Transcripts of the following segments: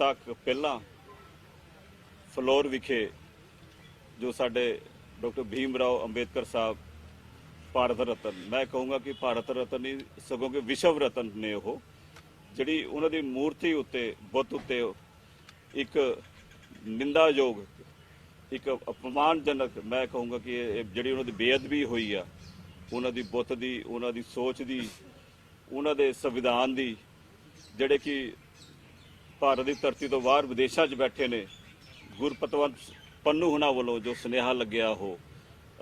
ਤੱਕ ਪਹਿਲਾਂ ਫਲੋਰ ਵਿਖੇ ਜੋ ਸਾਡੇ ਡਾਕਟਰ ਭੀਮ ਰਾਓ ਅੰਬੇਦਕਰ ਸਾਹਿਬ ਭਾਰਤ ਰਤਨ, ਮੈਂ ਕਹੂੰਗਾ ਕਿ ਭਾਰਤ ਰਤਨ ਹੀ ਸਗੋਂ ਕਿ ਵਿਸ਼ਵ ਰਤਨ ਨੇ ਉਹ, ਜਿਹੜੀ ਉਹਨਾਂ ਦੀ ਮੂਰਤੀ ਉੱਤੇ, ਬੁੱਤ ਉੱਤੇ ਇੱਕ ਨਿੰਦਾਯੋਗ, ਇੱਕ ਅਪਮਾਨਜਨਕ, ਮੈਂ ਕਹੂੰਗਾ ਕਿ ਇਹ ਜਿਹੜੀ ਉਹਨਾਂ ਦੀ ਬੇਅਦਬੀ ਹੋਈ ਆ, ਉਹਨਾਂ ਦੀ ਬੁੱਤ ਦੀ, ਉਹਨਾਂ ਦੀ ਸੋਚ ਦੀ, ਉਹਨਾਂ ਦੇ ਸੰਵਿਧਾਨ ਦੀ, ਜਿਹੜੇ ਕਿ ਭਾਰਤ ਦੀ ਧਰਤੀ ਤੋਂ ਬਾਹਰ ਵਿਦੇਸ਼ਾਂ 'ਚ ਬੈਠੇ ਨੇ ਗੁਰਪਤਵੰਤ ਪੰਨੂ ਹੁਣਾਂ ਵੱਲੋਂ ਜੋ ਸੁਨੇਹਾ ਲੱਗਿਆ ਉਹ।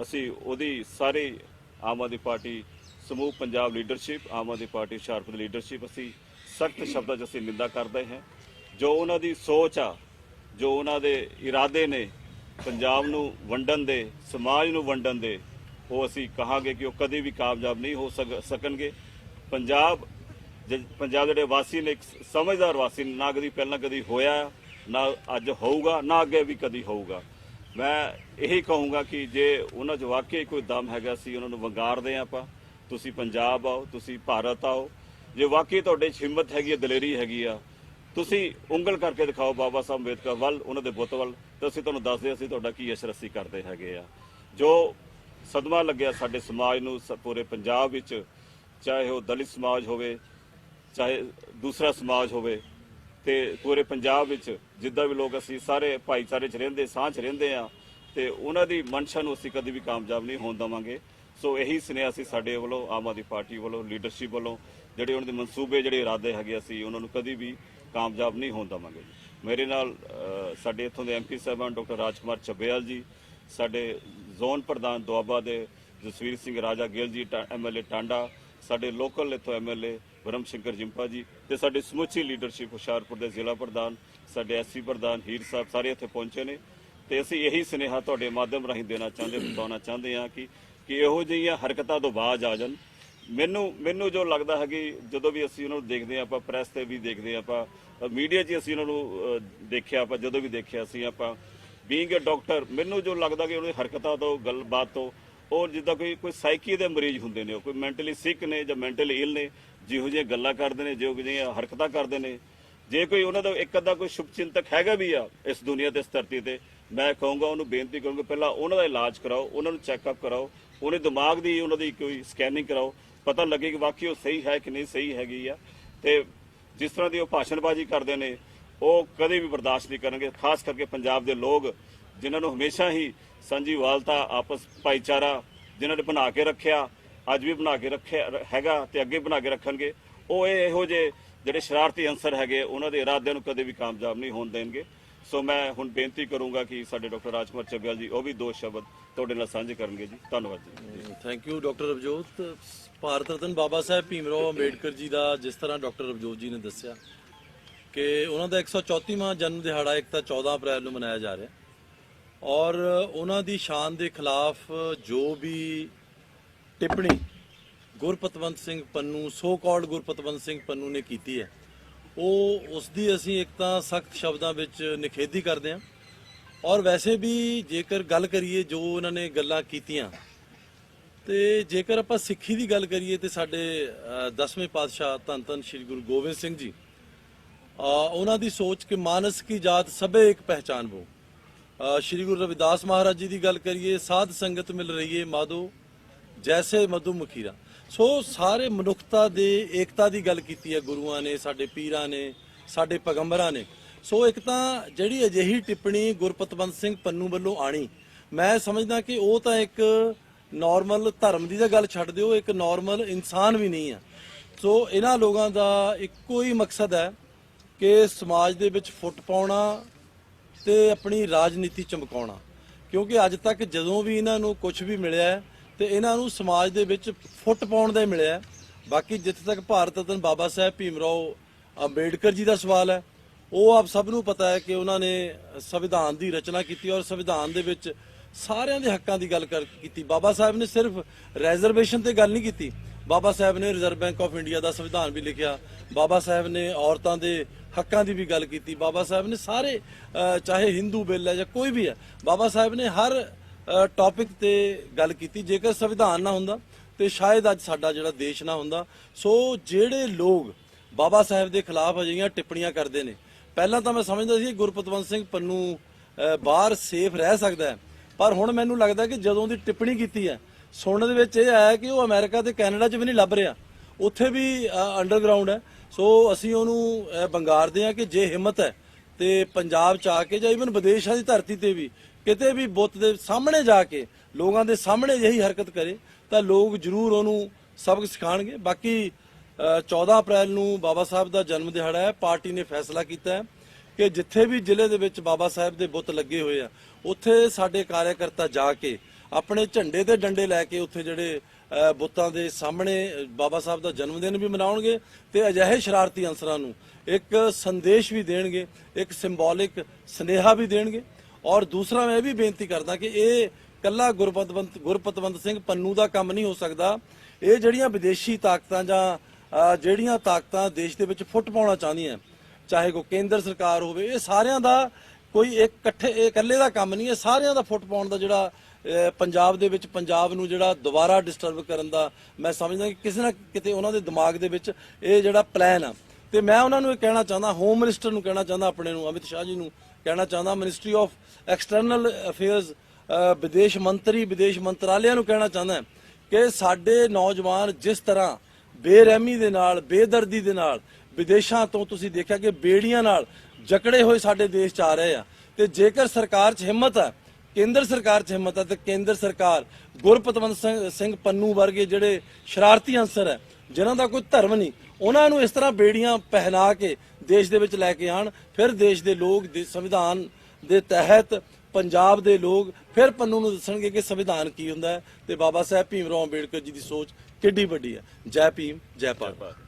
ਅਸੀਂ ਉਹਦੀ ਸਾਰੀ ਆਮ ਆਦਮੀ ਪਾਰਟੀ, ਸਮੂਹ ਪੰਜਾਬ ਲੀਡਰਸ਼ਿਪ, ਆਮ ਆਦਮੀ ਪਾਰਟੀ ਹੁਸ਼ਿਆਰਪੁਰ ਦੀ ਲੀਡਰਸ਼ਿਪ, ਅਸੀਂ ਸਖਤ ਸ਼ਬਦਾਂ 'ਚ ਅਸੀਂ ਨਿੰਦਾ ਕਰਦੇ ਹਾਂ। ਜੋ ਉਹਨਾਂ ਦੀ ਸੋਚ ਆ, ਜੋ ਉਹਨਾਂ ਦੇ ਇਰਾਦੇ ਨੇ ਪੰਜਾਬ ਨੂੰ ਵੰਡਣ ਦੇ, ਸਮਾਜ ਨੂੰ ਵੰਡਣ ਦੇ, ਉਹ ਅਸੀਂ ਕਹਾਂਗੇ ਕਿ ਉਹ ਕਦੇ ਵੀ ਕਾਮਯਾਬ ਨਹੀਂ ਹੋ ਸਕਣਗੇ। ਪੰਜਾਬ ਪੰਜਾਬ ਦੇ ਜਿਹੜੇ ਵਾਸੀ ਨੇ ਇੱਕ ਸਮਝਦਾਰ ਵਾਸੀ ਨੇ, ਨਾ ਕਦੀ ਪਹਿਲਾਂ ਕਦੀ ਹੋਇਆ ਨਾ ਅੱਜ ਹੋਊਗਾ ਨਾ ਅੱਗੇ ਵੀ ਕਦੀ ਹੋਊਗਾ। ਮੈਂ ਇਹੀ ਕਹੂੰਗਾ ਕਿ ਜੇ ਉਹਨਾਂ 'ਚ ਵਾਕਈ ਕੋਈ ਦਮ ਹੈਗਾ ਸੀ ਉਹਨਾਂ ਨੂੰ ਵੰਗਾਰਦੇ ਹਾਂ ਆਪਾਂ ਤੁਸੀਂ ਪੰਜਾਬ ਆਓ ਤੁਸੀਂ ਭਾਰਤ ਆਓ। ਜੇ ਵਾਕਈ ਤੁਹਾਡੇ 'ਚ ਹਿੰਮਤ ਹੈਗੀ ਹੈ ਦਲੇਰੀ ਹੈਗੀ ਆ ਤੁਸੀਂ ਉਂਗਲ ਕਰਕੇ ਦਿਖਾਓ ਬਾਬਾ ਸਾਹਿਬ ਅੰਬੇਦਕਰ ਵੱਲ ਉਹਨਾਂ ਦੇ ਬੁੱਤ ਵੱਲ ਤਾਂ ਅਸੀਂ ਤੁਹਾਨੂੰ ਦੱਸਦੇ ਹਾਂ ਅਸੀਂ ਤੁਹਾਡਾ ਕੀ ਅਸ਼ਰਸੀ ਕਰਦੇ ਹੈਗੇ ਆ। ਜੋ ਸਦਮਾ ਲੱਗਿਆ ਸਾਡੇ ਸਮਾਜ ਨੂੰ ਸ- ਪੂਰੇ ਪੰਜਾਬ ਵਿੱਚ ਚਾਹੇ ਉਹ ਦਲਿਤ ਸਮਾਜ ਹੋਵੇ ਚਾਹੇ ਦੂਸਰਾ ਸਮਾਜ ਹੋਵੇ ਤੇ ਪੂਰੇ ਪੰਜਾਬ ਵਿੱਚ ਜਿੱਦਾਂ ਵੀ ਲੋਕ ਅਸੀਂ ਸਾਰੇ ਭਾਈਚਾਰੇ 'ਚ ਰਹਿੰਦੇ, ਸਾਂਝ 'ਚ ਰਹਿੰਦੇ ਆ ਤੇ ਉਹਨਾਂ ਦੀ ਮਨਸ਼ਾ ਨੂੰ ਅਸੀਂ ਕਦੇ ਵੀ ਕਾਮਯਾਬ ਨਹੀਂ ਹੋਣ ਦੇਵਾਂਗੇ। ਸੋ ਇਹੀ ਸੁਨੇਹਾ ਸੀ ਸਾਡੇ ਵੱਲੋਂ, ਆਮ ਆਦਮੀ ਪਾਰਟੀ ਵੱਲੋਂ ਲੀਡਰਸ਼ਿਪ ਵੱਲੋਂ ਜਿਹੜੇ ਉਹਨਾਂ ਦੇ ਮਨਸੂਬੇ, ਜਿਹੜੇ ਇਰਾਦੇ ਹੈਗੇ ਅਸੀਂ ਉਹਨਾਂ ਨੂੰ ਕਦੀ ਵੀ ਕਾਮਯਾਬ ਨਹੀਂ ਹੋਣ ਦੇਵਾਂਗੇ। ਮੇਰੇ ਨਾਲ ਸਾਡੇ ਇੱਥੋਂ ਦੇ ਐਮਪੀ ਸਾਹਿਬਾਨ ਡਾਕਟਰ ਰਾਜਕੁਮਾਰ ਚੱਬੇਵਾਲ ਜੀ, ਸਾਡੇ ਜ਼ੋਨ ਪ੍ਰਧਾਨ ਦੁਆਬਾ ਦੇ ਜਸਵੀਰ ਸਿੰਘ ਰਾਜਾ ਗਿੱਲ ਜੀ ਐਮਐਲਏ ਟਾਂਡਾ, ਸਾਡੇ ਲੋਕਲ ਇੱਥੋਂ ਐਮਐਲਏ ਬ੍ਰਹਮ ਸ਼ੰਕਰ ਜਿੰਪਾ ਜੀ ਤੇ ਸਾਡੀ ਸਮੁੱਚੀ ਲੀਡਰਸ਼ਿਪ ਹੁਸ਼ਿਆਰਪੁਰ ਦੇ ਜ਼ਿਲ੍ਹਾ ਪ੍ਰਧਾਨ, ਸਾਡੇ ਐਸਸੀ ਪ੍ਰਧਾਨ ਹੀਰ ਸਾਹਿਬ ਸਾਰੇ ਇੱਥੇ ਪਹੁੰਚੇ ਨੇ। ਤੇ ਅਸੀਂ ਇਹੀ ਸੁਨੇਹਾ ਤੁਹਾਡੇ ਮਾਧਿਅਮ ਰਾਹੀਂ ਦੇਣਾ ਚਾਹੁੰਦੇ, ਬਤਾਉਣਾ ਚਾਹੁੰਦੇ ਹਾਂ ਕਿ ਕਿ ਇਹੋ ਜਿਹੀਆਂ ਹਰਕਤਾਂ ਤੋਂ ਬਾਜ਼ ਆ ਜਾਣ। ਮੈਨੂੰ ਮੈਨੂੰ ਜੋ ਲੱਗਦਾ ਹੈ ਕਿ ਜਦੋਂ ਵੀ ਅਸੀਂ ਉਹਨਾਂ ਨੂੰ ਦੇਖਦੇ ਹਾਂ, ਆਪਾਂ ਪ੍ਰੈਸ ਤੇ ਵੀ ਦੇਖਦੇ ਹਾਂ, ਆਪਾਂ ਮੀਡੀਆ 'ਚ ਅਸੀਂ ਉਹਨਾਂ ਨੂੰ ਦੇਖਿਆ, ਆਪਾਂ ਜਦੋਂ ਵੀ ਦੇਖਿਆ ਸੀ ਆਪਾਂ ਬੀਇੰਗ ਅ ਡਾਕਟਰ ਮੈਨੂੰ ਜੋ ਲੱਗਦਾ ਕਿ ਉਹਨਾਂ ਦੀ ਹਰਕਤਾਂ ਤੋਂ, ਗੱਲਬਾਤ ਤੋਂ ਔਰ ਜਿੱਦਾਂ ਕੋਈ ਕੋਈ ਸਾਈਕੀ ਦੇ ਮਰੀਜ਼ ਹੁੰਦੇ ਨੇ, ਉਹ ਕੋਈ ਮੈਂਟਲੀ ਸਿਕ ਨੇ ਜਾਂ ਮੈਂਟਲੀ ਇਲ ਨੇ, ਜਿਹੋ ਜਿਹੀਆਂ ਗੱਲਾਂ ਕਰਦੇ ਨੇ, ਜਿਹੋ ਜਿਹੀਆਂ ਹਰਕਤਾਂ ਕਰਦੇ ਨੇ। ਜੇ ਕੋਈ ਉਹਨਾਂ ਦਾ ਇੱਕ ਅੱਧਾ ਕੋਈ ਸ਼ੁਭ ਚਿੰਤਕ ਹੈਗਾ ਵੀ ਆ ਇਸ ਦੁਨੀਆ ਤੇ, ਇਸ ਧਰਤੀ ਤੇ, ਮੈਂ ਕਹੂੰਗਾ ਉਹਨੂੰ ਬੇਨਤੀ ਕਰੂੰਗਾ, ਪਹਿਲਾਂ ਉਹਨਾਂ ਦਾ ਇਲਾਜ ਕਰਾਓ, ਉਹਨਾਂ ਨੂੰ ਚੈੱਕਅਪ ਕਰਾਓ, ਉਹਨੇ ਦਿਮਾਗ ਦੀ ਉਹਨਾਂ ਦੀ ਕੋਈ ਸਕੈਨਿੰਗ ਕਰਾਓ, ਪਤਾ ਲੱਗੇ ਕਿ ਵਾਕਈ ਉਹ ਸਹੀ ਹੈ ਕਿ ਨਹੀਂ, ਸਹੀ ਹੈਗੀ ਆ। ਤੇ ਜਿਸ ਤਰ੍ਹਾਂ ਦੀ ਉਹ ਭਾਸ਼ਣਬਾਜ਼ੀ ਕਰਦੇ ਨੇ, ਉਹ ਕਦੇ ਵੀ ਬਰਦਾਸ਼ਤ ਨਹੀਂ ਕਰਨਗੇ, ਖਾਸ ਕਰਕੇ ਪੰਜਾਬ ਦੇ ਲੋਕ, ਜਿਨ੍ਹਾਂ ਨੂੰ ਹਮੇਸ਼ਾ ਹੀ ਸਾਂਝੀਵਾਲਤਾ ਆਪਸ ਭਾਈਚਾਰਾ ਜਿਨ੍ਹਾਂ ਨੇ ਬਣਾ ਕੇ ਰੱਖਿਆ, ਅੱਜ ਵੀ ਬਣਾ ਕੇ ਰੱਖਿਆ ਹੈਗਾ ਤੇ ਅੱਗੇ ਬਣਾ ਕੇ ਰੱਖਣਗੇ। ਉਹ ਇਹੋ ਜਿਹੇ ਜਿਹੜੇ ਸ਼ਰਾਰਤੀ ਅੰਸਰ ਹੈਗੇ, ਉਹਨਾਂ ਦੇ ਇਰਾਦਿਆਂ ਨੂੰ ਕਦੇ ਵੀ ਕਾਮਯਾਬ ਨਹੀਂ ਹੋਣ ਦੇਣਗੇ। ਸੋ ਮੈਂ ਹੁਣ ਬੇਨਤੀ ਕਰੂੰਗਾ ਕਿ ਸਾਡੇ ਡਾਕਟਰ ਰਾਜਕੁਮਾਰ ਚੱਬਿਆਲ ਜੀ, ਉਹ ਵੀ ਦੋ ਸ਼ਬਦ ਤੁਹਾਡੇ ਨਾਲ ਸਾਂਝੇ ਕਰਨਗੇ ਜੀ। ਧੰਨਵਾਦ ਜੀ। Thank you doctor Ravjot Bharat Ratna Baba Sahib Bhimrao Ambedkar ji ਦਾ ਜਿਸ ਤਰ੍ਹਾਂ ਡਾਕਟਰ ਰਵਜੋਤ ਜੀ ਨੇ ਦੱਸਿਆ ਕਿ ਉਹਨਾਂ ਦਾ 134ਵਾਂ ਜਨਮ ਦਿਹਾੜਾ ਇੱਕ ਤਾਂ 14 ਅਪ੍ਰੈਲ ਨੂੰ ਮਨਾਇਆ ਜਾ ਰਿਹਾ। ਔਰ ਉਹਨਾਂ ਦੀ ਸ਼ਾਨ ਦੇ ਖਿਲਾਫ ਜੋ ਵੀ ਟਿੱਪਣੀ ਗੁਰਪਤਵੰਤ ਸਿੰਘ ਪੰਨੂ ਸੋ ਕਾਲਡ ਗੁਰਪਤਵੰਤ ਸਿੰਘ ਪੰਨੂ ਨੇ ਕੀਤੀ ਹੈ ਉਹ ਉਸ ਦੀ ਅਸੀਂ ਇੱਕ ਤਾਂ ਸਖਤ ਸ਼ਬਦਾਂ ਵਿੱਚ ਨਿਖੇਧੀ ਕਰਦੇ ਹਾਂ ਔਰ ਵੈਸੇ ਵੀ ਜੇਕਰ ਗੱਲ ਕਰੀਏ ਜੋ ਉਹਨਾਂ ਨੇ ਗੱਲਾਂ ਕੀਤੀਆਂ ਤੇ ਜੇਕਰ ਆਪਾਂ ਸਿੱਖੀ ਦੀ ਗੱਲ ਕਰੀਏ ਤੇ ਸਾਡੇ ਅ, ਦਸਵੇਂ ਪਾਤਸ਼ਾਹ ਧੰਨ ਧੰਨ ਸ੍ਰੀ ਗੁਰੂ ਗੋਬਿੰਦ ਸਿੰਘ ਜੀ ਉਹਨਾਂ ਦੀ ਸੋਚ ਕਿ ਮਾਨਸ ਕੀ ਜਾਤ ਸਭੇ ਇੱਕ ਪਹਿਚਾਨ ਬੋ। ਸ੍ਰੀ ਗੁਰੂ ਰਵਿਦਾਸ ਮਹਾਰਾਜ ਜੀ ਦੀ ਗੱਲ ਕਰੀਏ, ਸਾਧ ਸੰਗਤ ਮਿਲ ਰਹੀ ਏ ਮਾਧੋ, ਜੈਸੇ ਮਧੂ ਮਖੀਰਾ। ਸੋ ਸਾਰੇ ਮਨੁੱਖਤਾ ਦੇ ਏਕਤਾ ਦੀ ਗੱਲ ਕੀਤੀ ਹੈ ਗੁਰੂਆਂ ਨੇ, ਸਾਡੇ ਪੀਰਾਂ ਨੇ, ਸਾਡੇ ਪੈਗੰਬਰਾਂ ਨੇ। ਸੋ ਇੱਕ ਤਾਂ ਜਿਹੜੀ ਅਜਿਹੀ ਟਿੱਪਣੀ ਗੁਰਪਤਵੰਤ ਸਿੰਘ ਪੰਨੂ ਵੱਲੋਂ ਆਣੀ, ਮੈਂ ਸਮਝਦਾ ਕਿ ਉਹ ਤਾਂ ਇੱਕ ਨਾਰਮਲ ਧਰਮ ਦੀ ਤਾਂ ਗੱਲ ਛੱਡ ਦਿਓ, ਇੱਕ ਨਾਰਮਲ ਇਨਸਾਨ ਵੀ ਨਹੀਂ ਆ। ਸੋ ਇਹਨਾਂ ਲੋਕਾਂ ਦਾ ਇੱਕੋ ਹੀ ਮਕਸਦ ਹੈ ਕਿ ਸਮਾਜ ਦੇ ਵਿੱਚ ਫੁੱਟ ਪਾਉਣਾ ਤੇ ਆਪਣੀ ਰਾਜਨੀਤੀ ਚਮਕਾਉਣਾ। ਕਿਉਂਕਿ ਅੱਜ ਤੱਕ ਜਦੋਂ ਵੀ ਇਹਨਾਂ ਨੂੰ ਕੁਝ ਵੀ ਮਿਲਿਆ ਹੈ, ਤੇ ਇਹਨਾਂ ਨੂੰ ਸਮਾਜ ਦੇ ਵਿੱਚ ਫੁੱਟ ਪਾਉਣ ਦਾ ਹੀ ਮਿਲਿਆ ਹੈ। ਬਾਕੀ ਜਿੱਥੇ ਤੱਕ ਭਾਰਤ ਰਤਨ ਬਾਬਾ ਸਾਹਿਬ ਭੀਮਰਾਓ ਅੰਬੇਡਕਰ ਜੀ ਦਾ ਸਵਾਲ ਹੈ ਉਹ ਆਪ ਸਭ ਨੂੰ ਪਤਾ ਹੈ ਕਿ ਉਹਨਾਂ ਨੇ ਸੰਵਿਧਾਨ ਦੀ ਰਚਨਾ ਕੀਤੀ ਔਰ ਸੰਵਿਧਾਨ ਦੇ ਵਿੱਚ ਸਾਰਿਆਂ ਦੇ ਹੱਕਾਂ ਦੀ ਗੱਲ ਕਰ ਕੀਤੀ। ਬਾਬਾ ਸਾਹਿਬ ਨੇ ਸਿਰਫ ਰੈਜ਼ਰਵੇਸ਼ਨ ਤੇ ਗੱਲ ਨਹੀਂ ਕੀਤੀ। ਬਾਬਾ ਸਾਹਿਬ ਨੇ ਰਿਜ਼ਰਵ ਬੈਂਕ ਆਫ ਇੰਡੀਆ ਦਾ ਸੰਵਿਧਾਨ ਵੀ ਲਿਖਿਆ। ਬਾਬਾ ਸਾਹਿਬ ਨੇ ਔਰਤਾਂ ਦੇ ਹੱਕਾਂ ਦੀ ਵੀ ਗੱਲ ਕੀਤੀ। ਬਾਬਾ ਸਾਹਿਬ ਨੇ ਸਾਰੇ ਚਾਹੇ ਹਿੰਦੂ ਬਿੱਲ ਹੈ ਜਾਂ ਕੋਈ ਵੀ ਹੈ, ਬਾਬਾ ਸਾਹਿਬ ਨੇ ਹਰ ਟੌਪਿਕ ਤੇ ਗੱਲ ਕੀਤੀ। ਜੇਕਰ ਸੰਵਿਧਾਨ ਨਾ ਹੁੰਦਾ, ਤੇ ਸ਼ਾਇਦ ਅੱਜ ਸਾਡਾ ਜਿਹੜਾ ਦੇਸ਼ ਨਾ ਹੁੰਦਾ। ਸੋ ਜਿਹੜੇ ਲੋਕ ਬਾਬਾ ਸਾਹਿਬ ਦੇ ਖਿਲਾਫ ਅਜਿਹੀਆਂ ਟਿੱਪਣੀਆਂ ਕਰਦੇ ਨੇ, ਪਹਿਲਾਂ ਤਾਂ ਮੈਂ ਸਮਝਦਾ ਸੀ ਗੁਰਪਤਵੰਤ ਸਿੰਘ ਪੰਨੂ ਬਾਹਰ ਸੇਫ ਰਹਿ ਸਕਦਾ ਹੈ। ਪਰ ਹੁਣ ਮੈਨੂੰ ਲੱਗਦਾ ਕਿ ਜਦੋਂ ਦੀ ਟਿੱਪਣੀ ਕੀਤੀ ਹੈ ਸੁਣਨ ਦੇ ਵਿੱਚ ਇਹ ਆਇਆ ਕਿ ਉਹ ਅਮਰੀਕਾ ਤੇ ਕੈਨੇਡਾ 'ਚ ਵੀ ਨਹੀਂ ਲੱਭ ਰਿਹਾ। ਉੱਥੇ ਵੀ ਅੰਡਰਗਰਾਉਂਡ ਹੈ। ਸੋ ਅਸੀਂ ਉਹਨੂੰ ਬੰਗਾਰਦੇ ਹਾਂ ਕਿ ਜੇ ਹਿੰਮਤ ਹੈ ਤੇ ਪੰਜਾਬ ਚ ਆ ਕੇ ਜਾਂ ਇਵਨ ਵਿਦੇਸ਼ਾਂ ਦੀ ਧਰਤੀ ਤੇ ਵੀ ਕਿਤੇ ਵੀ ਬੁੱਤ ਦੇ ਸਾਹਮਣੇ ਜਾ ਕੇ ਲੋਕਾਂ ਦੇ ਸਾਹਮਣੇ ਯਹੀ ਹਰਕਤ ਕਰੇ ਤਾਂ ਲੋਕ ਜ਼ਰੂਰ ਉਹਨੂੰ ਸਬਕ ਸਿਖਾਣਗੇ ਬਾਕੀ ਅ, 14 ਅਪ੍ਰੈਲ ਨੂੰ ਬਾਬਾ ਸਾਹਿਬ ਦਾ ਜਨਮ ਦਿਹਾੜਾ ਹੈ। ਪਾਰਟੀ ਨੇ ਫੈਸਲਾ ਕੀਤਾ ਹੈ ਕਿ ਜਿੱਥੇ ਵੀ ਜ਼ਿਲ੍ਹੇ ਦੇ ਵਿੱਚ ਬਾਬਾ ਸਾਹਿਬ ਦੇ ਬੁੱਤ ਲੱਗੇ ਹੋਏ ਆ ਉੱਥੇ ਸਾਡੇ ਕਾਰਜਕਰਤਾ ਜਾ ਕੇ ਆਪਣੇ ਝੰਡੇ ਤੇ ਡੰਡੇ ਲੈ ਕੇ ਉੱਥੇ ਜਿਹੜੇ ਬੁੱਤਾਂ ਦੇ ਸਾਹਮਣੇ ਬਾਬਾ ਸਾਹਿਬ ਦਾ ਜਨਮ ਦਿਨ ਵੀ ਮਨਾਉਣਗੇ ਤੇ ਅਜਿਹੇ ਸ਼ਰਾਰਤੀ ਅੰਸਰਾਂ ਨੂੰ ਇੱਕ ਸੰਦੇਸ਼ ਵੀ ਦੇਣਗੇ, ਇੱਕ ਸਿੰਬੋਲਿਕ ਸਨੇਹਾ ਵੀ ਦੇਣਗੇ। ਔਰ ਦੂਸਰਾ ਮੈਂ ਇਹ ਵੀ ਬੇਨਤੀ ਕਰਦਾ ਕਿ ਇਹ ਕੱਲਾ ਗੁਰਪਤਵੰਤ ਗੁਰਪਤਵੰਤ ਸਿੰਘ ਪੰਨੂ ਦਾ ਕੰਮ ਨਹੀਂ ਹੋ ਸਕਦਾ। ਇਹ ਜਿਹੜੀਆਂ ਵਿਦੇਸ਼ੀ ਤਾਕਤਾਂ ਜਾਂ ਜਿਹੜੀਆਂ ਤਾਕਤਾਂ ਦੇਸ਼ ਦੇ ਵਿੱਚ ਫੁੱਟ ਪਾਉਣਾ ਚਾਹੁੰਦੀਆਂ, ਚਾਹੇ ਕੋ ਕੇਂਦਰ ਸਰਕਾਰ ਹੋਵੇ, ਇਹ ਸਾਰਿਆਂ ਦਾ ਕੋਈ ਇੱਕ ਇਕੱਠੇ, ਇਹ ਇਕੱਲੇ ਦਾ ਕੰਮ ਨਹੀਂ ਹੈ, ਸਾਰਿਆਂ ਦਾ ਫੁੱਟ ਪਾਉਣ ਦਾ ਜਿਹੜਾ ਪੰਜਾਬ ਦੇ ਵਿੱਚ ਪੰਜਾਬ ਨੂੰ ਜਿਹੜਾ ਦੁਬਾਰਾ ਡਿਸਟਰਬ ਕਰਨ ਦਾ ਮੈਂ ਸਮਝਦਾ ਕਿ ਕਿਸੇ ਨਾ ਕਿਤੇ ਉਹਨਾਂ ਦੇ ਦਿਮਾਗ ਦੇ ਵਿੱਚ ਇਹ ਜਿਹੜਾ ਪਲਾਨ ਆ। ਤੇ ਮੈਂ ਉਹਨਾਂ ਨੂੰ ਇਹ ਕਹਿਣਾ ਚਾਹੁੰਦਾ ਹੋਮ ਮਿਨਿਸਟਰ ਨੂੰ ਕਹਿਣਾ ਚਾਹੁੰਦਾ ਆਪਣੇ ਨੂੰ, ਅਮਿਤ ਸ਼ਾਹ ਜੀ ਨੂੰ ਕਹਿਣਾ ਚਾਹੁੰਦਾ ਮਿਨਿਸਟਰੀ ਆਫ ਐਕਸਟਰਨਲ ਅਫੇਅਰਸ ਵਿਦੇਸ਼ ਮੰਤਰੀ, ਵਿਦੇਸ਼ ਮੰਤਰਾਲਿਆਂ ਨੂੰ ਕਹਿਣਾ ਚਾਹੁੰਦਾ ਕਿ ਸਾਡੇ ਨੌਜਵਾਨ ਜਿਸ ਤਰ੍ਹਾਂ ਬੇਰਹਿਮੀ ਦੇ ਨਾਲ, ਬੇਦਰਦੀ ਦੇ ਨਾਲ ਵਿਦੇਸ਼ਾਂ ਤੋਂ ਤੁਸੀਂ ਦੇਖਿਆ ਕਿ ਬੇੜੀਆਂ ਨਾਲ ਜਕੜੇ ਹੋਏ ਸਾਡੇ ਦੇਸ਼ ਚ ਆ ਰਹੇ ਆ। ਤੇ ਜੇਕਰ ਸਰਕਾਰ 'ਚ ਹਿੰਮਤ ਹੈ ਕੇਂਦਰ ਸਰਕਾਰ 'ਚ ਹਿੰਮਤ ਹੈ ਤੇ ਕੇਂਦਰ ਸਰਕਾਰ ਗੁਰਪਤਵੰਤ ਸਿੰਘ- ਪੰਨੂ ਵਰਗੇ ਜਿਹੜੇ ਸ਼ਰਾਰਤੀ ਅੰਸਰ ਹੈ ਜਿਨ੍ਹਾਂ ਦਾ ਕੋਈ ਧਰਮ ਨਹੀਂ, ਉਹਨਾਂ ਨੂੰ ਇਸ ਤਰ੍ਹਾਂ ਬੇੜੀਆਂ ਪਹਿਨਾ ਕੇ ਦੇਸ਼ ਦੇ ਵਿੱਚ ਲੈ ਕੇ ਆਣ, ਫਿਰ ਦੇਸ਼ ਦੇ ਲੋਕ ਦੇ ਸੰਵਿਧਾਨ ਦੇ ਤਹਿਤ ਪੰਜਾਬ ਦੇ ਲੋਕ ਫਿਰ ਪੰਨੂ ਨੂੰ ਦੱਸਣਗੇ ਕਿ ਸੰਵਿਧਾਨ ਕੀ ਹੁੰਦਾ ਹੈ। ਤੇ ਬਾਬਾ ਸਾਹਿਬ ਭੀਮ ਰਾਓ ਅੰਬੇਡਕਰ ਜੀ ਦੀ ਸੋਚ ਕਿੱਡੀ ਵੱਡੀ ਹੈ। ਜੈ ਭੀਮ, ਜੈ ਭਾਰਤ।